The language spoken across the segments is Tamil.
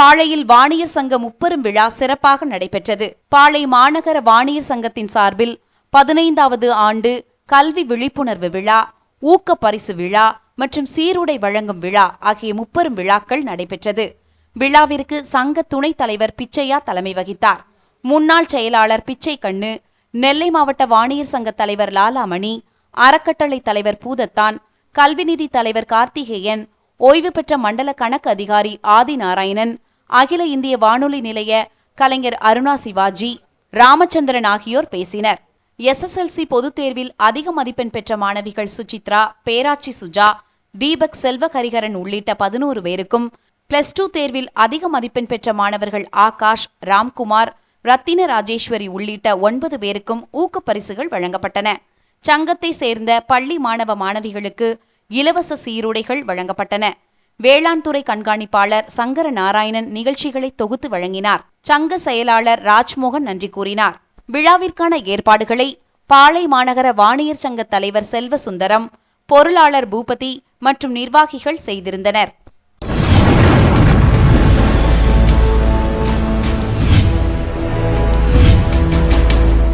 பாளையில் வாணியர் சங்க முப்பெரும் விழா சிறப்பாக நடைபெற்றது. பாளை மாநகர வாணியர் சங்கத்தின் சார்பில் பதினைந்தாவது ஆண்டு கல்வி விழிப்புணர்வு விழா ஊக்க பரிசு விழா மற்றும் சீருடை வழங்கும் விழா ஆகிய முப்பெரும் விழாக்கள் நடைபெற்றது. விழாவிற்கு சங்க துணைத் தலைவர் பிச்சையா தலைமை வகித்தார். முன்னாள் செயலாளர் பிச்சை கண்ணு நெல்லை மாவட்ட வாணியர் சங்க தலைவர் லாலாமணி அறக்கட்டளை தலைவர் பூதத்தான் கல்விநிதி தலைவர் கார்த்திகேயன் ஓய்வு பெற்ற மண்டல கணக்கு அதிகாரி ஆதிநாராயணன் அகில இந்திய வானொலி நிலைய கலைஞர் அருணா சிவாஜி ராமச்சந்திரன் ஆகியோர் பேசினர். எஸ்எஸ்எல்சி பொதுத் தேர்வில் அதிக மதிப்பெண் பெற்ற மாணவிகள் சுசித்ரா பேராட்சி சுஜா தீபக் செல்வஹரிஹரன் உள்ளிட்ட பதினோரு பேருக்கும் பிளஸ் டூ தேர்வில் அதிக மதிப்பெண் பெற்ற மாணவர்கள் ஆகாஷ் ராம்குமார் ரத்தின ராஜேஸ்வரி உள்ளிட்ட ஒன்பது பேருக்கும் ஊக்கப்பரிசுகள் வழங்கப்பட்டன. சங்கத்தை சேர்ந்த பள்ளி மாணவ மாணவிகளுக்கு இலவச சீருடைகள் வழங்கப்பட்டன. வேளாண் துறை கண்காணிப்பாளர் சங்கர நாராயணன் நிகழ்ச்சிகளை தொகுத்து வழங்கினார். சங்க செயலாளர் ராஜ்மோகன் நன்றி கூறினார். விழாவிற்கான ஏற்பாடுகளை பாளை மாநகர வாணியர் சங்க தலைவர் செல்வசுந்தரம் பொருளாளர் பூபதி மற்றும் நிர்வாகிகள் செய்திருந்தனர்.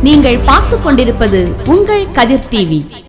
நீங்கள் பார்த்துக் கொண்டிருப்பது உங்கள் கதிர் டிவி.